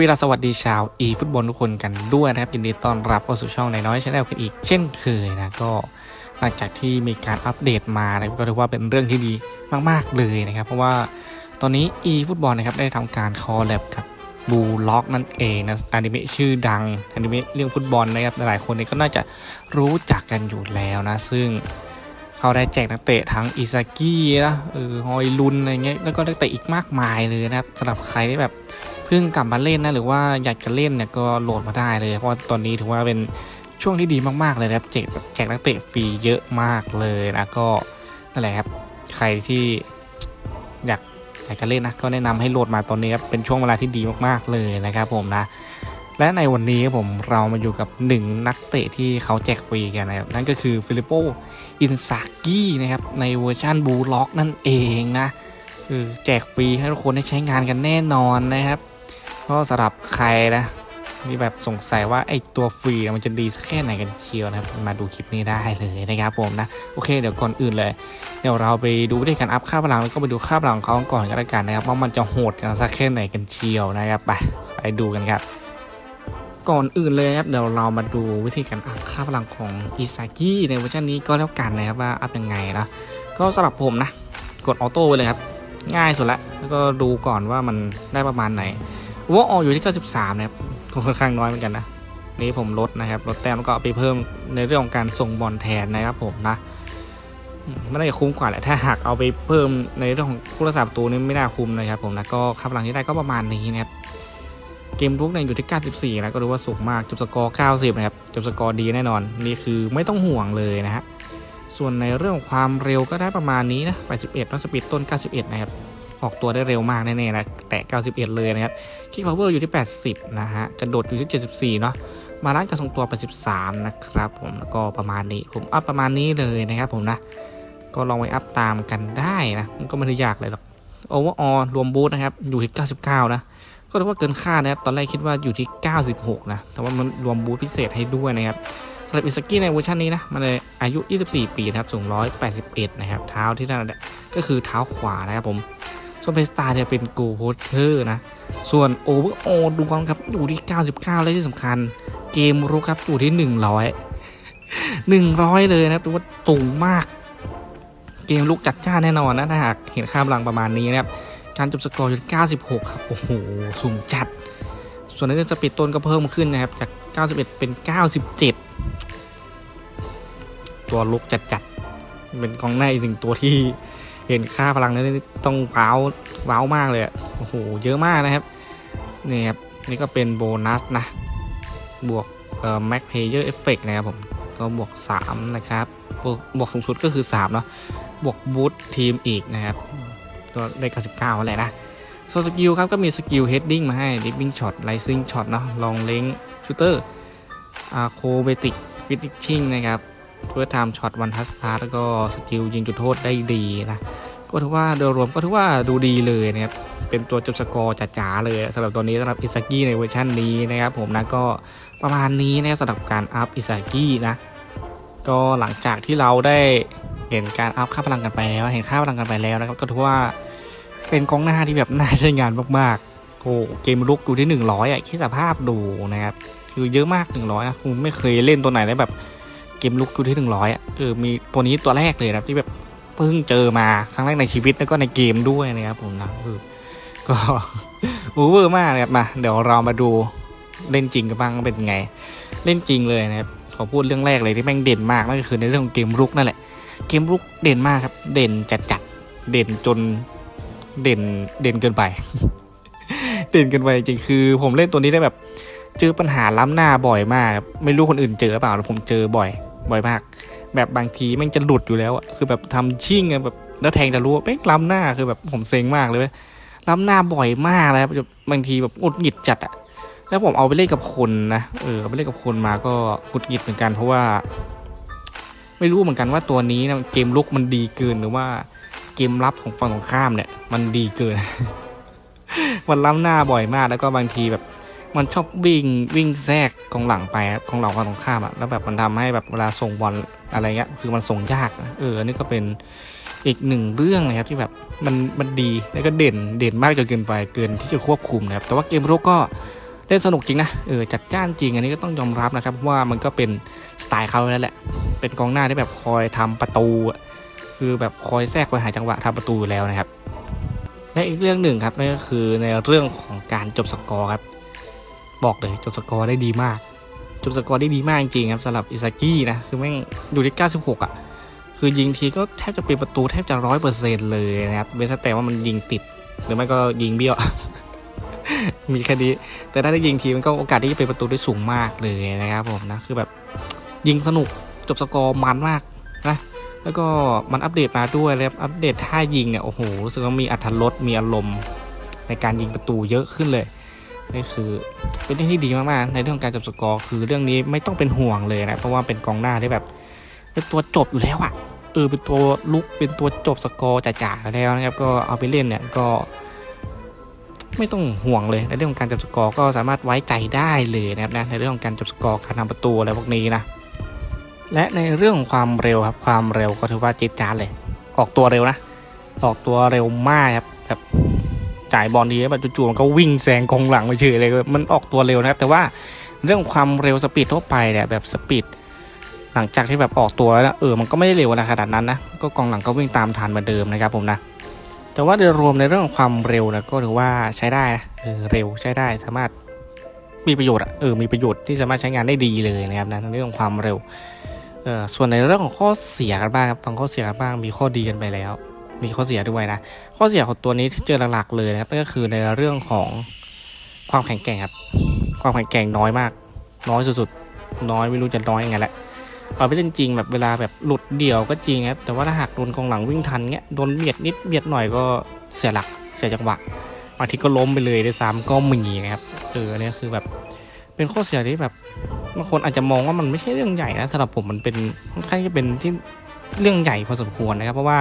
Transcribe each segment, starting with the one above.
วีดัสสวัสดีชาว e ฟุตบอลทุกคนกันด้วยนะครับยินดีต้อนรับเข้าสู่ช่องในน้อยชาแนลกันอีก เช่นเคยนะก็หลังจากที่มีการอัปเดตมานะก็ถือว่าเป็นเรื่องที่ดีมาก ๆ เลยนะครับ เพราะว่าตอนนี้ e ฟุตบอลนะครับได้ทำการคอลแลบกับบูล็อกนั่นเองนะอนิเมะชื่อดังอนิเมะเรื่องฟุตบอลนะครับหลายคนเนี่ยก็น่าจะรู้จักกันอยู่แล้วนะ ซึ่งเขาได้แจกนักเตะทั้งอิซากินะเออฮอยลุนอะไรเงี้ยแล้วก็นักเตะอีกมากมายเลยนะครับสำหรับใครที่แบบ พิ่งกลับมาเล่นนะหรือว่าอยากจะเล่นเนี่ยก็โหลดมาได้เลย เพราะว่าตอนนี้ถือว่าเป็นช่วงที่ดีมากๆเลยครับแจกแจกนักเตะฟรีเยอะมากเลยนะก็นั่นแหละครับใครที่อยากอยากจะเล่นนะก็แนะนำให้โหลดมาตอนนี้ครับเป็นช่วงเวลาที่ดีมากๆเลยนะครับผมนะและในวันนี้ครับผมเรามาอยู่กับหนึ่งนักเตะที่เขาแจกฟรีกันนะครับนั่นก็คือฟิลิปโปอินซากินะครับในเวอร์ชันบูล็อกนั่นเองนะคือแจกฟรีให้ทุกคนได้ใช้งานกันแน่นอนนะครับ ก็สำหรับใครนะมีแบบสงสัยว่าไอตัวฟรีมันจะดีสักแค่ไหนกันเชียวนะครับ มาดูคลิปนี้ได้เลยนะครับผมนะ โอเคเดี๋ยวก่อนอื่นเลย เดี๋ยวเราไปดูวิธีการอัพค่าพลังแล้วก็ไปดูค่าพลังของเขาก่อนก็แล้วกันนะครับว่ามันจะโหดกันสักแค่ไหนกันเชียวนะครับไปไปดูกันครับ ก่อนอื่นเลยครับเดี๋ยวเรามาดูวิธีการอัพค่าพลังของอิซากิในเวอร์ชันนี้ก็แล้วกันนะครับว่าอัพยังไงนะก็สำหรับผมนะ กดออโต้ไปเลยครับง่ายสุดละแล้วก็ดูก่อนว่ามันได้ประมาณไหน ว่าออกอยู่ที่ 93 นะครับค่อนข้างน้อยเหมือนกันนะนี่ผมลดนะครับลดแต้มแล้วก็เอาไปเพิ่มในเรื่องของการส่งบอลแทนนะครับผมนะไม่น่าจะคุ้มกว่าแหละถ้าหากเอาไปเพิ่มในเรื่องของผู้รักษาประตูนี่ไม่น่าคุ้มนะครับผมนะก็ค่าพลังที่ได้ก็ประมาณนี้นะครับเกมรุกเนี่ยอยู่ที่ 94 นะก็รู้ว่าสูงมากจบสกอร์ 90 นะครับจบสกอร์ดีแน่นอนนี่คือไม่ต้องห่วงเลยนะฮะส่วนในเรื่องของความเร็วก็ได้ประมาณนี้นะ81แล้วสปีดต้น 91 นะครับ ออกตัวได้เร็วมากแน่ๆนะ แตะ 91 เลยนะครับคิกพาวเวอร์อยู่ที่ 80 นะฮะ กระโดดอยู่ที่ 74 เนาะมาล้านกรทรงตัว83นะครับผมแล้วก็ประมาณนี้ ผมอัพประมาณนี้เลยนะครับผมนะ ก็ลองไปอัพตามกันได้นะ มันก็ไม่ได้ยากเลยหรอกโอเวอร์ออรวมบูทนะครับ อยู่ที่ 99 นะ ก็ถือว่าเกินคาดนะครับ ตอนแรกคิดว่าอยู่ที่ 96 นะ แต่ว่ามันรวมบูทพิเศษให้ด้วยนะครับสำหรับอิสกี้ในเวอร์ชันนี้นะ มันเลยอายุ 24 ปีนะครับ สูง 181 นะครับ เท้าที่นั่นก็คือเท้าขวานะครับผม ส่วนเพสตาร์เนี่ยเป็นโกโฮเชอร์นะ ส่วนโอเวอร์โอดูกันครับอยู่ที่ 99 และที่สำคัญ เกมรุกครับอยู่ที่ 100 100 เลยนะครับถือว่าสูงมาก เกมลุกจัดจ้านแน่นอนนะถ้าหากเห็นค่าพลังประมาณนี้นะครับ การจบสกอร์อยู่ที่96 ครับ โอ้โห สูงจัด ส่วนในเรื่องสปีดต้นก็เพิ่มขึ้นนะครับ จาก 91 เป็น 97 ตัวลุกจัดจัดเป็นกองหน้าอีกหนึ่งตัวที่ เห็นค่าพลังนั้ต้องว้าวว้าวมากเลยโอ้โหเยอะมากนะครับนี่ครับนี่ก็เป็นโบนัสนะบวกเอ่อ Max Player Effect นะครับผมก็บวก 3 นะครับบวกบวกสูงสุดก็คือ 3 เนาะบวกบูททีมอีกนะครับ ก็ได้99แหละนะส่วนสกิลครับก็มีสกิลเฮดดิ้งมาให้ดิฟบิ้งช็อตไลซิงช็อตเนาะลองเล้งชูเตอร์อาโคเบติกฟิตชิ่งนะครับ เพื่อทำช็อตวันทัสพาร์แล้วก็สกิลยิงจุดโทษได้ดีนะ ก็ถือว่าโดยรวมก็ถือว่าดูดีเลยนะครับ เป็นตัวจบสกอร์จ๋าๆเลยสำหรับตัวนี้สำหรับอิซากิในเวอร์ชันนี้นะครับผมนะก็ประมาณนี้นะครับสำหรับการอัพอิซากินะ ก็หลังจากที่เราได้เห็นการอัพค่าพลังกันไปแล้วเห็นค่าพลังกันไปแล้วนะครับก็ถือว่าเป็นกองหน้าที่แบบน่าใช้งานมากๆโอ้เกมลุกดูที่ 100อะคิดสภาพดูนะครับคือเยอะมาก 100อะคุณไม่เคยเล่นตัวไหนได้แบบ เกมลุกดูที่100อะเออมีตัวนี้ตัวแรกเลยนะครับที่แบบเพิ่งเจอมาครั้งแรกในชีวิตแล้วก็ในเกมด้วยนะครับผมนะเออก็โอเวอร์มากนะครับมาเดี๋ยวเรามาดูเล่นจริงกันบ้างเป็นไง เล่นจริงเลยนะครับขอพูดเรื่องแรกเลยที่แม่งเด่นมากนั่นก็คือในเรื่องเกมรุกนั่นแหละ เกมรุกเด่นมากครับ เด่นจัดจัดๆเด่นจนเด่นเด่นเกินไป เด่นเกินไปจริงคือผมเล่นตัวนี้ได้แบบ เจอปัญหาล้ำหน้าบ่อยมาก ไม่รู้คนอื่นเจอเปล่าแต่ผมเจอบ่อย บ่อยมาก แบบบางทีม่งจะหลุดอยู่แล้วอะคือแบบทำชิ่งอะแบบแล้วแทงจะรู้ว่าแม่งล้ำหน้าคือแบบผมเซ็งมากเลยล้ำหน้าบ่อยมากเลยครับบางทีแบบอุดหงิดจัดอะแล้วผมเอาไปเล่นกับคนนะเออเอาไปเล่นกับคนมาก็กุดหงิดเหมือนกัน เพราะว่า ไม่รู้เหมือนกันว่าตัวนี้นะเกมลุกมันดีเกินหรือว่าเกมรับของฝั่งตรงข้ามเนี่ย มันดีเกิน มันล้ำหน้าบ่อยมากแล้วก็บางทีแบบ มันชอบวิ่งวิ่งแทรกกองหลังไปครับของเราฝั่งตรงข้ามอะแล้วแบบมันทำให้แบบเวลาส่งบอลอะไรเงี้ยคือมันส่งยากเอออันนี้ก็เป็นอีกหนึ่งเรื่องนะครับที่แบบมันมันดีแล้วก็เด่นเด่นมากจนเกินไปเกินที่จะควบคุมนะครับแต่ว่าเกมรุกก็เล่นสนุกจริงนะเออจัดจ้านจริงอันนี้ก็ต้องยอมรับนะครับเพราะว่ามันก็เป็นสไตล์เขาแล้วแหละเป็นกองหน้าที่แบบคอยทำประตูอะคือแบบคอยแทรกคอยหาจังหวะทำประตูอยู่แล้วนะครับและอีกเรื่องหนึ่งครับนั่นก็คือในเรื่องของการจบสกอร์ครับ บอกเลยจบสกอร์ได้ดีมาก จบสกอร์ได้ดีมากจริงๆครับสำหรับอิซากินะ คือแม่งอยู่ที่96 อะ คือยิงทีก็แทบจะเป็นประตูแทบจะร้อยเปอร์เซ็นต์เลยนะครับเว้นแต่ว่ามันยิงติด หรือไม่ก็ยิงเบี้ยว มีแค่นี้แต่ถ้าได้ยิงทีมันก็โอกาสที่จะเป็นประตูได้สูงมากเลยนะครับผมนะ คือแบบยิงสนุกจบสกอร์มันมากนะแล้วก็มันอัปเดตมาด้วยแล้วอัปเดตท่ายิงเนี่ยโอ้โหรู้สึกว่ามีอัธรสมีอารมณ์ในการยิงประตูเยอะขึ้นเลย นี่คือเป็นเรื่องที่ดีมากๆในเรื่องของการจบสกอร์คือเรื่องนี้ไม่ต้องเป็นห่วงเลยนะเพราะว่าเป็นกองหน้าที่แบบเป็นตัวจบอยู่แล้วอะเออเป็นตัวลุกเป็นตัวจบสกอร์จ๋าๆแล้วนะครับ ก็เอาไปเล่นเนี่ยก็ไม่ต้องห่วงเลยในเรื่องของการจับสกอร์ก็สามารถไว้ใจได้เลยนะครับนะในเรื่องของการจับสกอร์การทำประตูอะไรพวกนี้นะและในเรื่องของความเร็วครับความเร็วก็ถือว่าจี๊ดจ๊าดเลย ออกตัวเร็วนะ ออกตัวเร็วมากครับแบบ จ่ายบอลดีแล้วแบบจู่ๆมันก็วิ่งแซงกองหลังไปเฉยเลยมันออกตัวเร็วนะครับแต่ว่าเรื่องความเร็วสปีดทั่วไปเนี่ยแบบสปีดหลังจากที่แบบออกตัวแล้วเออมันก็ไม่ได้เร็วอะไรขนาดนั้นนะก็กองหลังก็วิ่งตามทันเหมือนเดิมนะครับผมนะแต่ว่าโดยรวมในเรื่องของความเร็วนะก็ถือว่าใช้ได้นะเออเร็วใช้ได้สามารถมีประโยชน์อะเออมีประโยชน์ที่สามารถใช้งานได้ดีเลยนะครับนะในเรื่องของความเร็วเออส่วนในเรื่องของข้อเสียกันบ้างครับฟังข้อเสียกันบ้างมีข้อดีกันไปแล้ว มีข้อเสียด้วยนะ ข้อเสียของตัวนี้ที่เจอหลักๆเลยนะครับนั่นก็คือในเรื่องของความแข็งแกร่งครับความแข็งแกร่งน้อยมาก น้อยสุดๆ น้อยไม่รู้จะน้อยยังไงแหละเอาไปเล่นจริงแบบเวลาแบบหลุดเดี่ยวก็จริงครับแต่ว่าถ้าหากโดนกองหลังวิ่งทันเงี้ยโดนเบียดนิดเบียดหน่อยก็เสียหลักเสียจังหวะบางทีก็ล้มไปเลยด้วยซ้ำก็มีนะครับเออเนี่ยคือแบบเป็นข้อเสียที่แบบบางคนอาจจะมองว่ามันไม่ใช่เรื่องใหญ่นะสำหรับผมมันเป็นค่อนข้างจะเป็นที่เรื่องใหญ่พอสมควรนะครับ เพราะว่า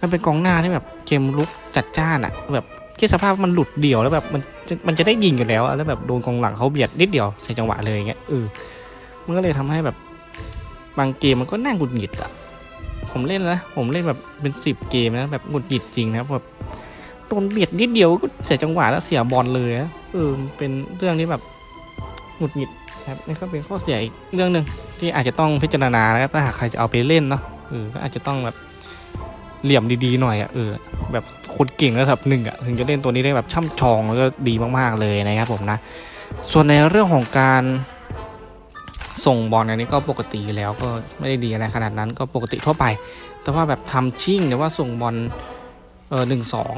มันเป็นกองหน้าที่แบบเกมลุกจัดจ้านอะแบบคิดสภาพมันหลุดเดี่ยวแล้วแบบมันมันจะได้ยิงอยู่แล้วแล้วแบบโดนกองหลังเขาเบียดนิดเดียวใส่จังหวะเลยอย่างเงี้ยเออมันก็เลยทำให้แบบบางเกมมันก็น่าหงุดหงิดอะผมเล่นนะผมเล่นแบบเป็นสิบเกมนะแบบหงุดหงิดจริงนะแบบโดนเบียดนิดเดียวก็เสียจังหวะแล้วเสียบอลเลยนะเออเป็นเรื่องที่แบบหงุดหงิดครับนี่ก็เป็นข้อเสียอีกเรื่องหนึ่งที่อาจจะต้องพิจารณานะครับถ้าหากใครจะเอาไปเล่นเนาะเออก็อาจจะต้องแบบ เหลี่ยมดีๆหน่อยอะเออแบบคนเก่งระดับหนึ่งอะถึงจะเล่นตัวนี้ได้แบบช่ำชองแล้วก็ดีมากๆเลยนะครับผมนะ ส่วนในเรื่องของการส่งบอลอันนี้ก็ปกติแล้วก็ไม่ได้ดีอะไรขนาดนั้นก็ปกติทั่วไป แต่ว่าแบบทำชิ่งหรือว่าส่งบอลเออหนึ่งสอง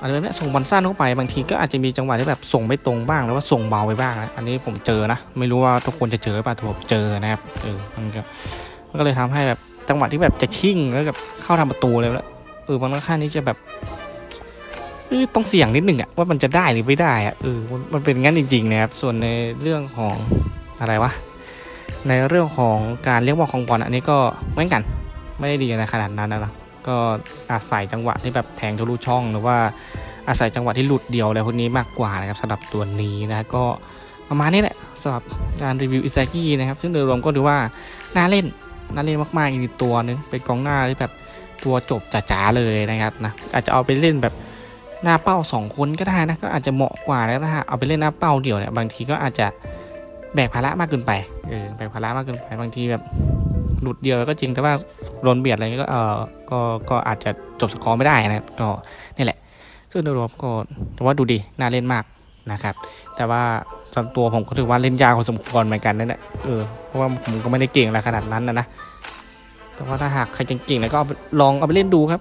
อะไรแบบนี้ส่งบอลสั้นเข้าไปบางทีก็อาจจะมีจังหวะที่แบบส่งไม่ตรงบ้างหรือว่าส่งเบาไปบ้างนะอันนี้ผมเจอนะ ไม่รู้ว่าทุกคนจะเจอหรือเปล่าแต่ผมเจอนะครับเออมันก็มันก็เลยทำให้แบบ จังหวะที่แบบจะชิ่งแล้วแบบเข้าทำประตูเลยแล้วเออมันค่อนข้างที่จะแบบเออต้องเสี่ยงนิดหนึ่งอะว่ามันจะได้หรือไม่ได้อะเออมันเป็นงั้นจริงๆนะครับส่วนในเรื่องของอะไรวะในเรื่องของการเรียกว่าของบอลอันนี้ก็เหมือนกันไม่ได้ดีอะไรขนาดนั้นนะนะก็อาศัยจังหวะที่แบบแทงทะลุช่องหรือว่าอาศัยจังหวะที่หลุดเดียวอะไรพวกนี้มากกว่านะครับสำหรับตัวนี้นะก็ประมาณนี้แหละสำหรับการรีวิวอิซากินะครับซึ่งโดยรวมก็ถือว่าน่าเล่น น่าเล่นมากๆอีกตัวหนึงเป็นกองหน้าที่แบบตัวจบจ๋าๆเลยนะครับนะอาจจะเอาไปเล่นแบบหน้าเป้าสองคนก็ได้นะก็อาจจะเหมาะกว่าแล้วนะฮะเอาไปเล่นหน้าเป้าเดี่ยวเนี่ยบางทีก็อาจจะแบกภาระมากเกินไปเออแบกภาระมากเกินไปบางทีแบบหลุดเดียวก็จริงแต่ว่าโดนเบียดอะไรก็เออก็ก็อาจจะจบสกอร์ไม่ได้นะก็นี่แหละซึ่งโดยรวมก็แต่ว่าดูดีน่าเล่นมาก นะครับ แต่ว่าส่วนตัวผมก็ถือว่าเล่นยากพอสมควรเหมือนกันนั่นแหละเออเพราะว่าผมก็ไม่ได้เก่งอะไรขนาดนั้นนะนะแต่ว่าถ้าหากใครเก่งๆแล้วก็ลองเอาไปเล่นดูครับ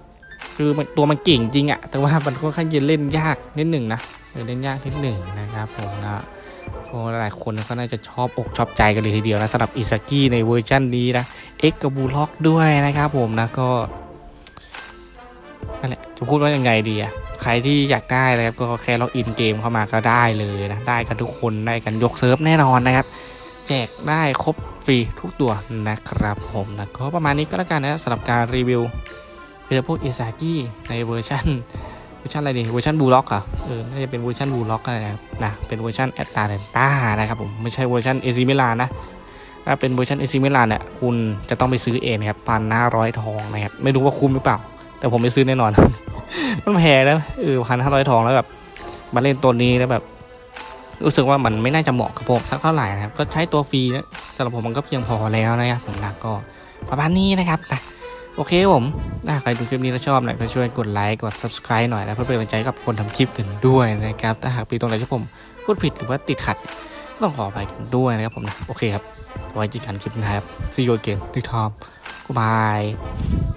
คือตัวมันเก่งจริงอะแต่ว่ามันค่อนข้างจะเล่นยากนิดหนึ่งนะเออเล่นยากนิดหนึ่งนะครับผมนะก็หลายคนก็น่าจะชอบอกชอบใจกันเลยทีเดียวนะสำหรับอิซากิในเวอร์ชันนี้นะเอ็กกับบูล็อกด้วยนะครับผมนะก็ นั่นแหละจะพูดว่ายังไงดีอะใครที่อยากได้นะครับก็แค่ล็อกอินเกมเข้ามาก็ได้เลยนะได้กันทุกคนได้กันยกเซิร์ฟแน่นอนนะครับแจกได้ครบฟรีทุกตัวนะครับผมนะก็ประมาณนี้ก็แล้วกันนะสำหรับการรีวิวเรือพวกอิซากิในเวอร์ชันเวอร์ชันอะไรดีเวอร์ชันบูล็อกเหรอเออน่าจะเป็นเวอร์ชันบูล็อกนะครับนะเป็นเวอร์ชันแอตตาเดนต้านะครับผมไม่ใช่เวอร์ชันเอซิมิลานนะถ้าเป็นเวอร์ชันเอซิมิลานเนี่ยคุณจะต้องไปซื้อเองนครับพันห้าร้อยทองนะครับไม่รู้ว่าคุ้มหรือเปล่า แต่ผมไปซื้อแน่นอน มันแพงนะเออพันห้าร้อยทองแล้วแบบมาเล่นตัวนี้แล้วแบบ รู้สึกว่ามันไม่น่าจะเหมาะกับผมสักเท่าไหร่นะครับ ก็ใช้ตัวฟรีนะสำหรับผมมันก็เพียงพอแล้วนะครับผมนะก็ประมาณนี้นะครับนะโอเคผมถ้าใครดูคลิปนี้แล้วชอบนะก็ช่วยกดไลค์กด subscribe หน่อยนะเพื่อเป็นกำลังใจกับคนทำคลิปกันด้วยนะครับ ถ้าหากมีตรงไหนที่ผมพูดผิดหรือว่าติดขัดก็ต้องขออภัยกันด้วยนะครับผมนะโอเคครับไว้เจอกันคลิปหน้าครับ see you again next time goodbye